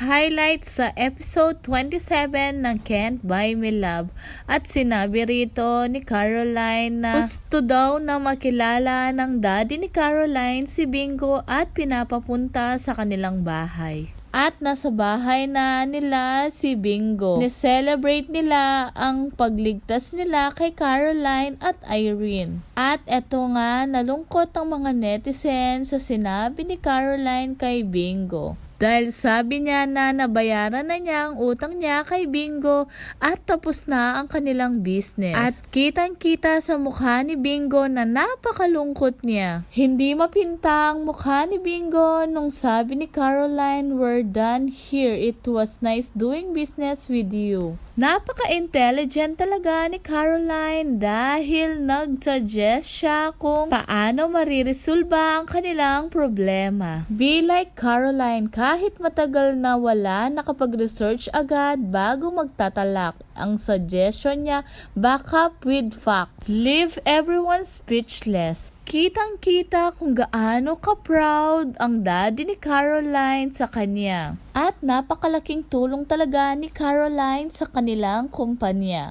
highlight sa episode 27 ng Can't Buy Me Love at sinabi rito ni Caroline na gusto daw na makilala ng daddy ni Caroline si Bingo at pinapapunta sa kanilang bahay. At nasa bahay na nila si Bingo. Ni-celebrate nila ang pagligtas nila kay Caroline at Irene. At eto nga, nalungkot ang mga netizens sa sinabi ni Caroline kay Bingo. Dahil sabi niya na nabayaran na niya ang utang niya kay Bingo at tapos na ang kanilang business. At kitang kita sa mukha ni Bingo na napakalungkot niya. Hindi mapinta ang mukha ni Bingo nung sabi ni Caroline, we're done here. It was nice doing business with you. Napaka-intelligent talaga ni Caroline dahil nag-suggest siya kung paano mariresolba ang kanilang problema. Be like Caroline, kahit matagal na wala, nakapag-research agad bago magtatalak. Ang suggestion niya, back up with facts. Leave everyone speechless. Kitang-kita kung gaano ka-proud ang daddy ni Caroline sa kanya. At napakalaking tulong talaga ni Caroline sa kanilang kumpanya.